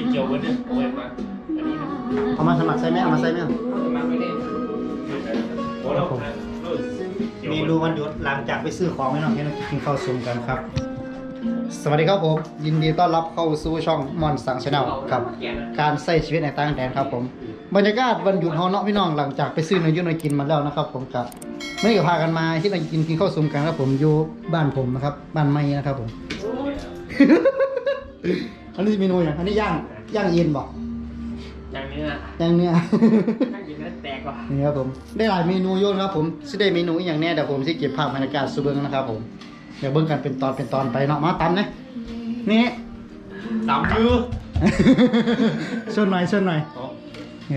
มีเกี่ยวกันเนี่ยเอาไว้มาอันนี้นะเอามาสมัครใส่ไหมเอามาใส่ไหมมาไม่ได้โอ้เราเราเกี่ยวเมกันนูวันหยุดหลังจากไปซื้อของให้น้องให้น้องกินข้าวซุมกันครับ สวัสดีครับผม ยินดีต้อนรับเข้าสู่ช่องมอนสังชาแนลครับ การใช้ชีวิตในต่างแดนครับผมบรรยากาศวันหยุดฮอเนาะพี่น้องหลังจากไปซื้อเนื้อยุ่นกินมาแล้วนะครับ ผมกับไม่ได้พากันมาที่เรากินกินข้าวซุมกันครับผมอยู่บ้านผมนะครับ บ้านไม้นะครับผม อันนี้เมนูอย่างอันนี้ย่างย่างเย็นบอกอย่างนี้นะย่างเนื้อนั่งกินแล้วแตกว่ะนี่ครับผม ได้หลายเมนูโยนครับผมสิได้เมนูอหย่างแน่เดี๋ยวผมสิเก็บภาพบรรยากาศสู่เบิ้งนะครับผมเดี๋ยวเบิ้งกันเป็นตอนเป็นตอนไปเนาะมาตำนะนี่สามยื้อชนหน่อยชนหน่อยเอ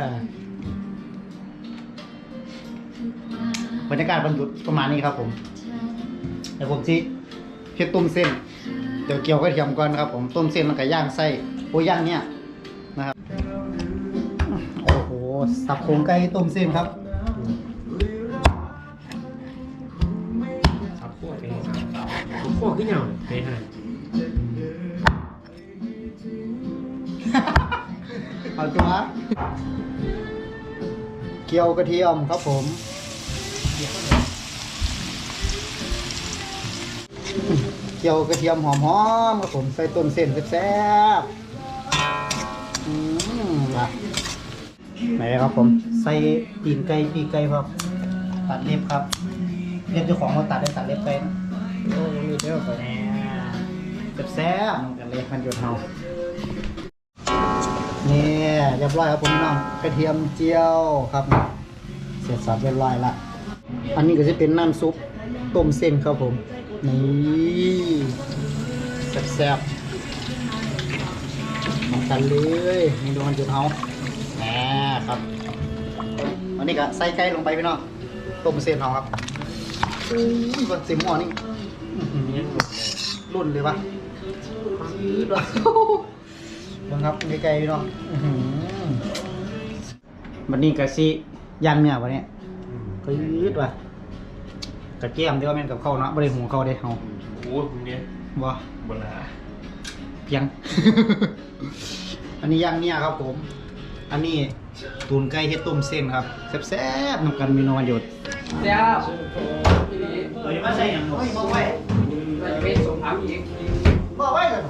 อบรรยากาศบรรยุดประมาณนี้ครับผมเดี๋ยวผมสิเฮ็ดต้มเส้นเดี๋ยวเกี่ยวกระเทียมก่อนครับ ผมต้มเส้นแล้วก็ย่างไส้โอ้ย่างเนี่ยนะครับโอ้โหสับโครงไก่ต้มเส้นครับสับขั้วเป็นขั้วขึ้นยาวเลยไปให้เอาตัวเกี๊ยวกระเทียมครับผม เกี๊ยวกระเทียมหอมๆครับผมใส่ต้นเส้นแซ่บๆอืมมาไหนครับผมใส่ตีนไก่ปีกไก่ครับ ตัดเล็บครับเล็บเจ้าของมาตัดได้ตัดเล็บไปนะโอ้มีเท่ากันแหมแซ่บๆมันกันเลยมันหยุดเฮานี่เรียบร้อยครับผมน้องกระเทียมเจียวครับ เสร็จสับเรียบร้อยละอันนี้ก็จะเป็นน้ำซุปต้มเส้นครับผม นี่แซ่บๆมากันเลยเมนูมันจุดเฮาแหมครับอันนี้ก็ใส่ไก่ลงไปพี่น้องต้มเส้นเฮาครับอุ้ยก่อนสิหม้อนี่อื้อหือรุ่นเลยปะอื้อด้วยบังครับมีไก่พี่น้องอื้อหือวันนี้กะสิย่างเนี่ยวันนี้ก็ยืดว่ะ กะแก้มเดียวแม่นกับข้าวเนาะบ่ได้หุงข้าวได้เฮาโอ้คุณเนี่ยบ่บนละเพียง อันนี้ย่างเนี่ยครับผม อันนี้ตูนไก่เฮ็ดต้มเส้นครับแซ่บๆนำกันเมนูวันหยุดเจ้าเอ้ยมาใส่หยังบ่บ่ไว้เราจะไม่สมอัพอีกบ่ไว้เลย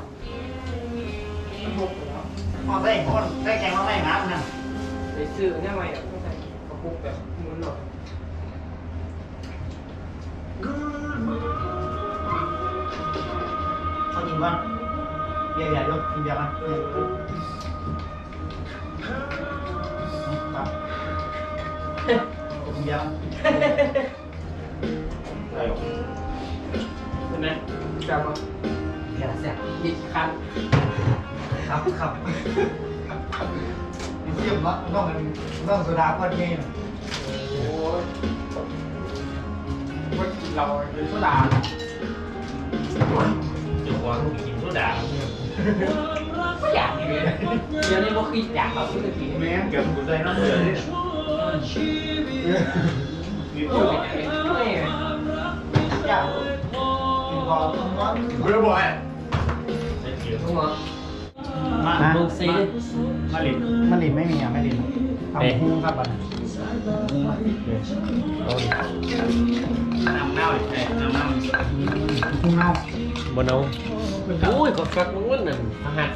บ่ใส่คนใส่แกงมาไว้งามนั่นไปซื้อเนี่ยมาอะต้องใส่กระปุกแบบมุนหน่อย เอากินก่อนเบียร์ๆยกกินเบียร์มาเนี่ยครับกินเบียร์อะไรหรอใช่ไหมจับมาแค่แสบอีกคันครับครับเยี่ยมวะต้องมันต้องโซดาก้อนเงี้ยโอ้ยว่าเราเป็นโซดา เดี๋ยววางลูกหินโซดาก็อยากเลยเดี๋ยวนี้ว่าคืออยากเราพูดถึงแม่เกือบกูใจน้ำเดือดเลยมีอตัยู่วไหนไม่อยากกินก่อนก่อนเบื่อบ่อยไอ้เขียวต้องมามาเมืองซีมาลินมะลินไม่มีอะมะลินทำหุ้งครับอะน้ำเน่าอีกแค่น้ำเน่าหุ้งเน่า บนเอาโอ้ยกดฟักมันวันนั่นทหาร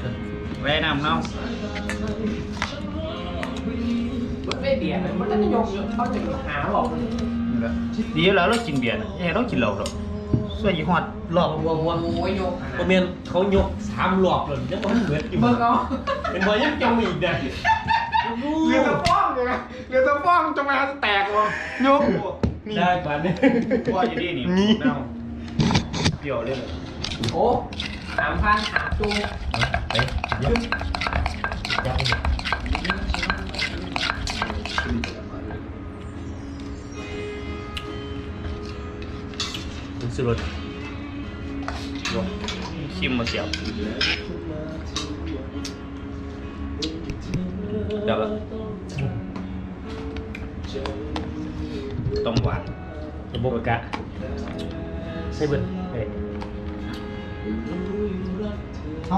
แว่น้ำเน่าไม่เบียร์เลยมันจะยกเขาจะหาบอกดีแล้วเรากินเบียร์นะยังไงเรากินเหล้าหรอกส่วนยี่ห้อหลอกวัววัววัวยกโมเมนเขายกสามหลอกเลยยังไม่เหมือนกินเบิ่งเอาเป็นบอยยังจมอีกเด้เรือตะฟ้องเลยนะเรือตะฟ้องจงมาแตกวะยกได้กว่านี้ว่าอยู่ดีนี่เน่าเปรี้ยวเลย โอ้สามพันหาจูไปยับยับถึงสุดชิมมาเ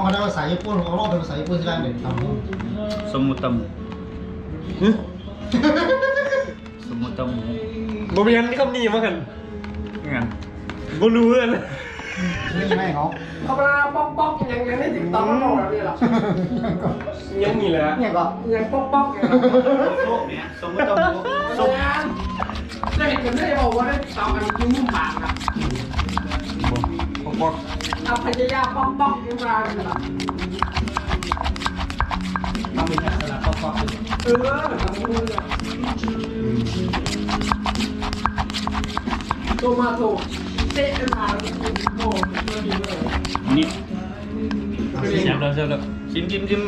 เดี๋ยวต้องหวานระบบอากาศใช่เบิ้ลเอ้ยทเอาก็ได้ภาษาญี่ปุ่นเอาลอกเป็นภาษาญี่ปุ่นที่ได้เลยตำหุ้งสมุตมุสมุตมุบ่มีอันที่คำนี้มากันงั้นบ่รู้เลยนี่ไม่เขาเขาไปป๊อกป๊อกยังยังได้ถึงตอนนั้นแบบนี้หรอยังมีเลยเนี่ยก็ยังป๊อกป๊อกยังโลกเนี้ยสมุตมุสมานจะเห็นกันได้บอกว่าได้ตอนกันยุ่งมุ่งปากครับ ปอกปอกเอาพยายามป๊อกป๊อกยังมาเลยล่ะทำเป็นลักษณะป๊อกๆเลยเออทำมือเลยโตมาโตเตะมาโอ้ไม่ดีเลยนี่เสียบแล้วเสียบแล้วชิมชิมชิม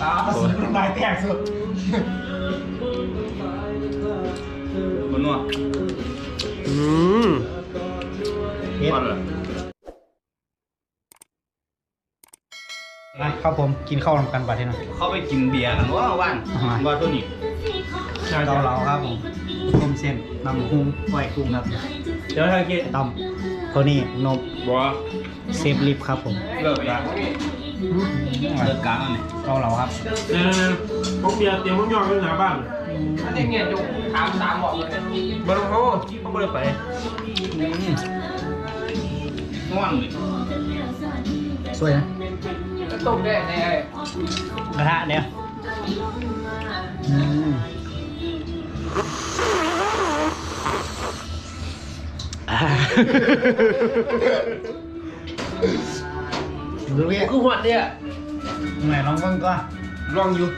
ตาสุดลายแตกสุดบนนัวอืมเฮ็ด มันเหรอไปครับผมกินข้าวนำกันบัดนี้นะเขาไปกินเบียร์กันว่าว่านว่าตัวนี้เกาเหลาครับผมต้มเส้นน้ำหุ้งไหวกุ้งครับเดี๋ยวทางกี้ตำตัวนี้นมบัวเซฟลิฟครับผมเลิกกันเลิกกันแล้วนี่เกาเหลาครับเออผมเบียร์เตรียมมึงยอกอยู่หน้าบ้านอันนี้เงี้ยจุกถามสามบอกเลยบ่ต้องเขาเขาบ่ได้ไปอืมง่วงเลยสวยนะ ต้มได้แน่กระทะเดียวอืมอ่า ดูพี่คือหวดเนี่ยไหนลองเบิ่งก่อนลองอยู่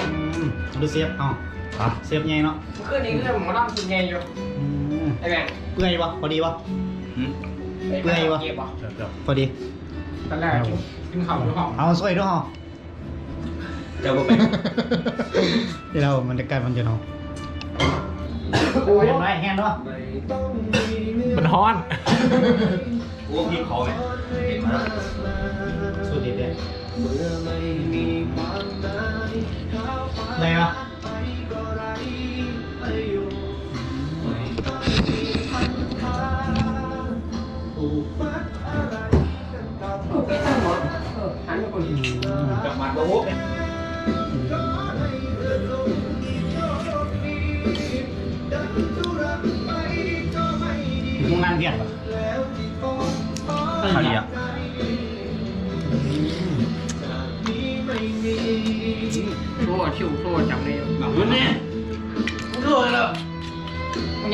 อืมดูเสียบเอาเสียบใหญ่เนาะคืนนี้เรื่องหมอลำกินไงอยู่อืมไอ้แม่งเปื่อยปะพอดีปะ หืมเก็บอะพอดีตอนแรกกินข้าวอยู่ห้องเอาสวยด้วยเหรอเจ้าบ่ไปเดี๋ยวเรามันจะกลายมันจะเนาะโอ้ยไม่แห้งเนาะมันฮ้อนโอ้พี่เขาไงเห็นไหมสุดดีเด็ดอะ ไรวะไม่ใช่หมอเออหันไปคนกับมันโอ้เนี่ยมึงงานเวียดปะเขาเรียกโซ่ชิวโซ่จับเลยอยู่นี่มัน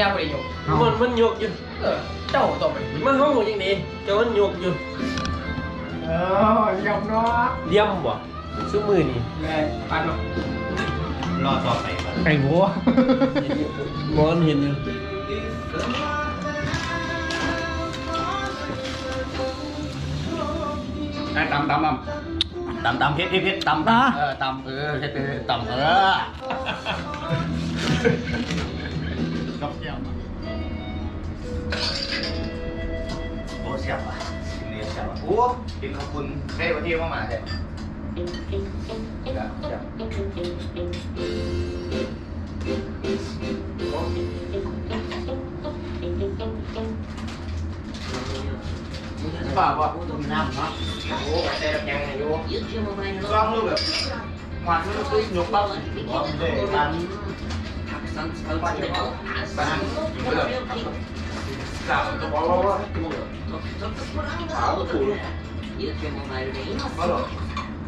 ยาวไปอยู่มันมันยกอยู่เออเจ้าต่อไปมันห้องอย่างนี้แต่มันยกอยู่เออยอมเนาะเลี่ยมบ่ซื้อมือนี่แม่ปันเนาะรอต่อไปก่อนไก่หัวมอนเห็นอยู่ไอ้ตำตำตำตำตำเพชรเพชรเพชรตำตำเออตำเออเพชรเพชรตำเออ กับเสียบโอ้เสียบอะกินเนี่ยเสียบอะโอ้กินขอบคุณเฮ้ยวันที่ม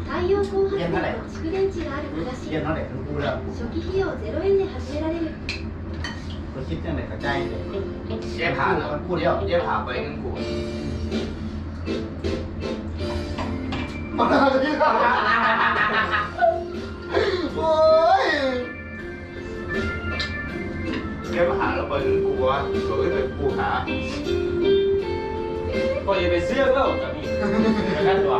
太陽光発電の蓄電池がある暮らし เย็นเท่าไหร่ทั้งคู่แล้ว 初期費用0円で始められる ก็คิดยังไงกระจายเลยเย็บผ่าแล้วพูดเดียวเย็บผ่าไปนึงกูโ ย็บผ่าแล้วไปนึงกูวะเฮ้ยไปกูหาก็อย่าไปเสื้อแล้วจากนี้แค่ตัว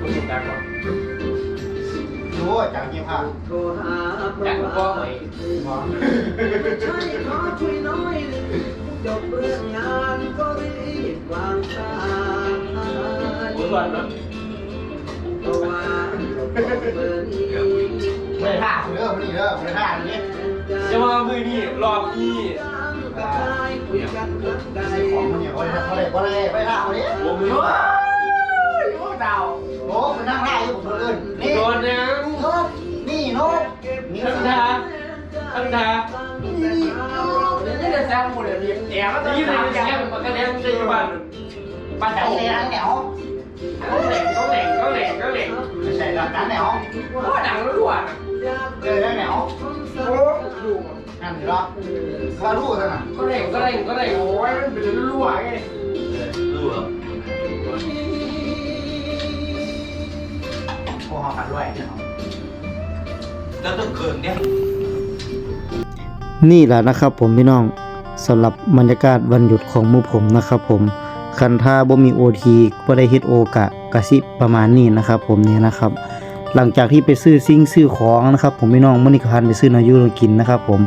มันสุดดังกว่าดูจาก ไหมมือวันนะไม่ท่าเด้อไม่ดีเด้อไม่ท่าอย่างนี้จะมามือนี่รอบนี้เอของมันเนี่ยเขาเลยเขาเลยเขาเลยไปท่าเอาดิผมโอ้ดาวโอ้มันนั่งท่าอยู่ผมอื่นนี่โดนยังนกนี่นกนี่ทั้งทาทั้งทานี่จะแซงหมดเลยมีแอบมันจะที่ยิ่งไหนหนักแย่ยังมันก็แดงตีบ้านบ้านไอ้เขาเหล่เหนีย วเขาแหลงเขาแหลงเขาแหลงเขาแหลงไม่ใช่ดับดันเหนียวโอ้ดังแล้วด้วยเจอแล้วเหนียวโอ้ดูนั่นเหรอว่ารู้ซะน่ะเขาแหลงเขาแหลงเขาแหลงโอ้ยมันเป็นรั่วไงรู้เหรอโอ้เขาขัดด้วยเนี่ยแล้วต้องเกินเนี่ยนี่แหละนะครับผมพี่น้องสำหรับบรรยากาศวันหยุดของมู่ผมนะครับผม คันท่าบ่มีโอทีบ่ได้เฮ็ดโอกะกะสิประมาณนี้นะครับ ผมเนี่ยนะครับ หลังจากที่ไปซื้อซิ่งซื้อของนะครับ ผมพี่น้องมื้อนี้ก็พาไปซื้อนายุนกินนะครับ ผม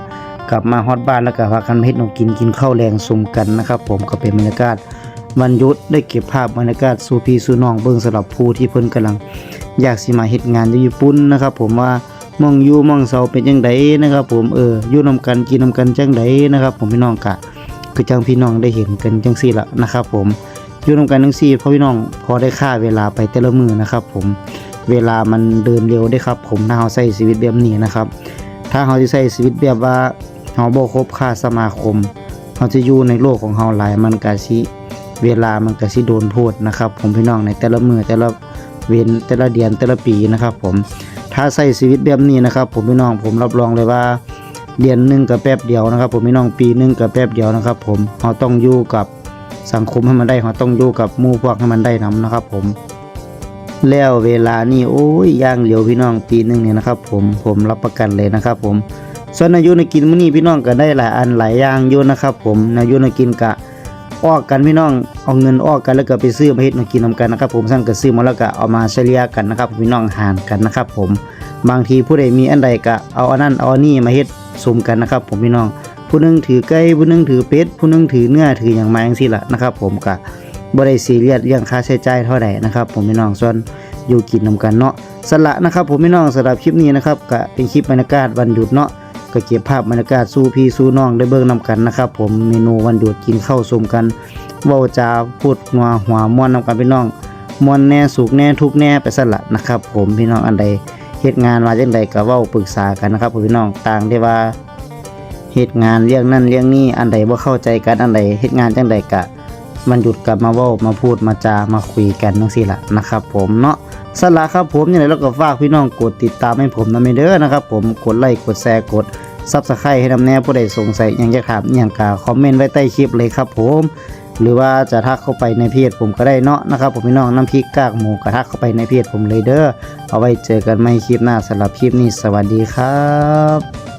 กลับมาฮอดบ้านแล้วก็พากันเฮ็ดนมกินกินข้าวแรงซุมกันนะครับ ผมก็เป็นบรรยากาศวันยุดได้เก็บภาพบรรยากาศสู่พี่สู่น้องเบิ่งสำหรับผู้ที่เพิ่นกำลัง อยากสิมาเฮ็ดงานอยู่ญี่ปุ่นนะครับ ผมว่ามองอยู่มองเสาเป็นจังไดนะครับ ผมเอออยู่นํกันกินนํกันจังไดนะครับ ผมพี่น้องกะ คือจังพี่น้องได้เห็นกันจังซี่ละนะครับผมอยู่นํกันจังซี่เพราะพี่น้องพอได้ค่าเวลาไปแต่ละมือนะครับผมเวลามันเดินเร็วได้ครับ ผมถ้าเฮาใช้ชีวิตแบบนี้นะครับ ถ้าเฮาสิใช้ชีวิตแบบว่าเฮาบ่คบค่าสมาคมเฮาจะอยู่ในโลกของเฮาหลายมันก็สิเวลามันก็สิโดนโทษนะครับ ผมพี่น้องในแต่ละมือแต่ละเว้นแต่ละเดือนแต่ละปีนะครับ ผมถ้าใช้ชีวิตแบบนี้นะครับ ผมพี่น้องผมรับรองเลยว่า เดือนหนึ่งก็แป๊บเดียวนะครับ ผมพี่น้องปีหนึ่งก็แป๊บเดียวนะครับ ผมเราต้องอยู่กับสังคมให้มันได้เราต้องอยู่กับมู่พวกให้มันได้นํนะครับ ผมแล้วเวลานี่โอ้ยย่างเหลียวพี่น้องปีหนึงเนี่ยนะครับ ผมผมรับประกันเลยนะครับ ผมส่วนอายุในกินมื้อนี้พี่น้องก็ได้หลายอันหลายอย่างอยู่นะครับ ผมอายุในกินกะออกกันพี่น้องเอาเงินออกกันแล้วก็ไปซื้อมาเฮ็ดมากินนำกันนะครับ ผมสั่งก็ซื้อมาแล้วก็เอามาเฉลี่ยกันนะครับ พี่น้องหารกันนะครับ ผมบางทีผู้ใดมีอันใดก็เอาอันนั้นเอาอันนี้มาเฮ็ด สมกันนะครับ ผมพี่น้อง ผู้นึงถือไก่ผู้นึงถือเป็ดผู้นึงถือเนื้อถือหยังมาจังซี่ล่ะนะครับ ผมก็บ่ได้ซีเรียสเรื่องค่าใช้จ่ายเท่าใดนะครับ ผมพี่น้องส่วนอยู่กินนำกันเนาะสละนะครับ ผมพี่น้องสำหรับคลิปนี้นะครับก็เป็นคลิปบรรยากาศวันหยุดเนาะก็เก็บภาพบรรยากาศสู้พี่สู้น้องได้เบิ่งนำกันนะครับ ผมเมนูวันหยุดกินข้าวสมกันเว้าจาพูดหัวหัวม่วนนำกันพี่น้องมวนแน่สุกแน่ทุกแน่ไปสละนะครับ ผมพี่น้องอันใด เฮ็ดงานมาจังใดก็เว้าปรึกษากันนะครับพี่น้องต่างได้ว่าเฮ็ดงานเรื่องนั้นเรื่องนี้อันใดบ่เข้าใจกันอันใดเฮ็ดงานจังใดก็มันหยุดกลับมาเว้ามาพูดมาจามาคุยกันจังซี่ล่ะนะครับ ผมเนาะสำหรับครับผมยังไงแล้วก็ฝากพี่น้องกดติดตามให้ผมนำเด้อนะครับ ผมกดไลค์กดแชร์กดซับสไครต์ให้นำแน่ผู้ใดสงสัยยังจะถามย่างกาคอมเมนต์ไว้ใต้คลิปเลยครับผม หรือว่าจะทักเข้าไปในเพจผมก็ได้เนาะนะครับผมพี่น้องน้ำพริกกากหมูก็ทักเข้าไปในเพจผมเลยเด้อเอาไว้เจอกันใหม่คลิปหน้าสำหรับคลิปนี้สวัสดีครับ